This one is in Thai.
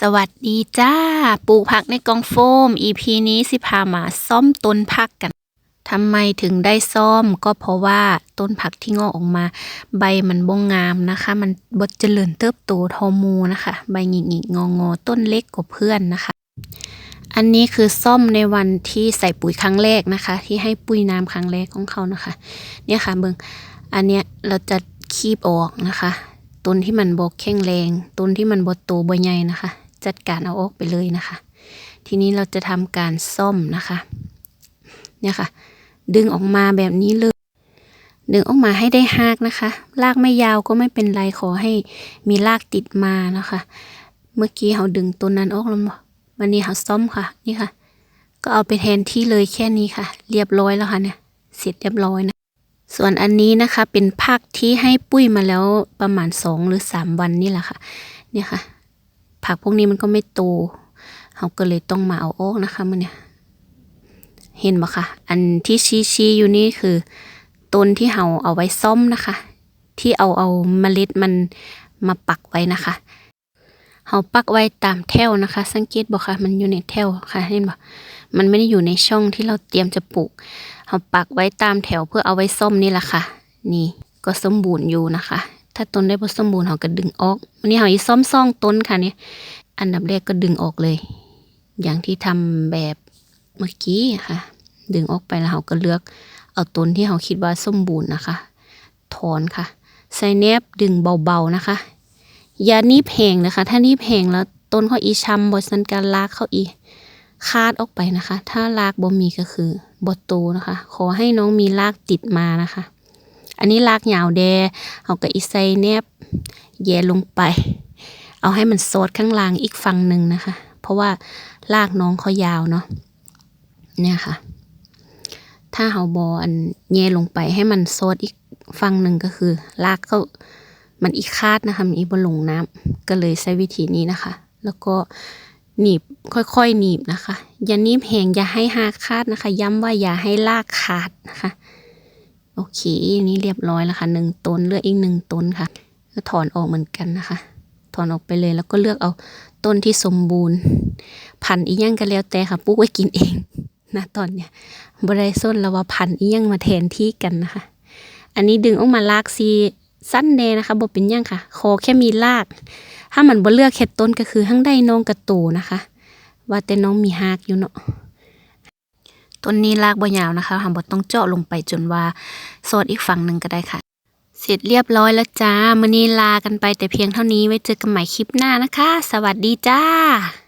สวัสดีจ้า ปลูกผักในกองโฟม EP นี้สิพามาซ่อมต้นผักกันทำไมถึงได้ซ่อมก็เพราะว่าต้นผักที่งอกออกมา ใบมันบ่งามนะคะ มันบดเจริญเติบโตทอมูนะคะ ใบหงิกๆงองอต้นเล็กกว่าเพื่อนนะคะ อันนี้คือซ่อมในวันที่ใส่ปุ๋ยครั้งแรกนะคะ ที่ให้ปุ๋ยน้ำครั้งแรกของเขานะคะ เนี่ยค่ะเบิงอันเนี้ยเราจะคีบออกนะคะต้นที่มันบกแข็งแรงต้นที่มันบดโตบ่ใหญ่นะคะ จัดการเอาออกไปเลยนะคะ ทีนี้เราจะทำการซ่อมนะคะ เนี่ยค่ะ ดึงออกมาแบบนี้เลย ดึงออกมาให้ได้หากนะคะ ลากไม่ยาวก็ไม่เป็นไรขอให้มีลากติดมานะคะ เมื่อกี้เขาดึงต้นนั้นออกแล้ววันนี้เขาซ่อมค่ะ นี่ค่ะ ก็เอาไปแทนที่เลยแค่นี้ค่ะ เรียบร้อยแล้วค่ะเนี่ย เสร็จเรียบร้อยนะส่วนอันนี้นะคะเป็นผักที่ให้ปุ้ยมาแล้วประมาณสองหรือสามวันนี่แหละค่ะ เนี่ยค่ะ ผักพวกนี้มันก็ไม่โตเขาก็เลยต้องมาเอาออกนะคะมันเนี่ยเห็นบ่คะอันที่ชี้ชี้ๆอยู่นี่คือต้นที่เราเอาไว้ซ่อมนะคะ ที่เอาเอาเมล็ดมันมาปักไว้นะคะเราปักไว้ตามแถวนะคะ สังเกตบ่คะมันอยู่ในแถวค่ะเห็นบ่มันไม่ได้อยู่ในช่องที่เราเตรียมจะปลูกเราปักไว้ตามแถวเพื่อเอาไว้ซ่อมนี่แหละค่ะ นี่ก็สมบูรณ์อยู่นะคะ ถ้าต้นได้บ่สมบูรณ์เราก็ดึงออกวันนี้เราอีซ่อมซ่องต้นค่ะเนี่ยอันดับแรกก็ดึงออกเลย อย่างที่ทำแบบเมื่อกี้ค่ะ ดึงออกไปแล้วเราก็เลือกเอาต้นที่เราคิดว่าสมบูรณ์นะคะ ถอนค่ะ ใส่แนบดึงเบาๆนะคะอย่านีบแหงนะคะ ถ้านีบแหงแล้วต้นเขาอีช้ำบดสันการลากเขาอีคาดออกไปนะคะ ถ้าลากบ่มีก็คือบดโตนะคะ ขอให้น้องมีลากติดมานะคะ อันนี้ลากยาวแดเอากับอีไซแนบแย่ลงไป เอาให้มันโซดข้างล่างอีกฝั่งหนึ่งนะคะ เพราะว่าลากน้องเขายาวเนาะเนี่ยค่ะ ถ้าเฮาบออันแย่ลงไปให้มันโซดอีกฝั่งหนึ่งก็คือ ลากเขามันอีกคาดนะคะมันอีบลงน้ำก็เลยใช้วิธีนี้นะคะ แล้วก็หนีบค่อยๆหนีบนะคะ อย่าหนีบแหงอย่าให้หากคาดนะคะ ย้ำว่าอย่าให้ลากขาดนะคะ เคนี่เรียบร้อยแล้วค่ะหนึ่งต้นเลือกอีกหนึ่งต้นค่ะก็ถอนออกเหมือนกันนะคะ ถอนออกไปเลยแล้วก็เลือกเอาต้นที่สมบูรณ์ พันอีหยังก็แล้วแต่ค่ะปลูกไว้กินเองนะตอนเนี้ยบริส้นแล้วว่าพันอีหยังมาแทนที่กันนะคะ อันนี้ดึงออกมาลากซีสั้นแน่นะคะบ่เป็นหยังค่ะขอแค่มีลาก ถ้ามันบ่เลือกแค่ต้นก็คือทั้งได้น้องกระตูนะคะ ว่าแต่น้องมีหากอยู่เนาะ ต้นนี้ลากบ่ยาวนะคะหาบ่ต้องเจาะลงไปจนว่าโซดอีกฝั่งหนึ่งก็ได้ค่ะ เสร็จเรียบร้อยแล้วจ้ามือนี้ลากันไปแต่เพียงเท่านี้ไว้เจอกันใหม่คลิปหน้านะคะ สวัสดีจ้า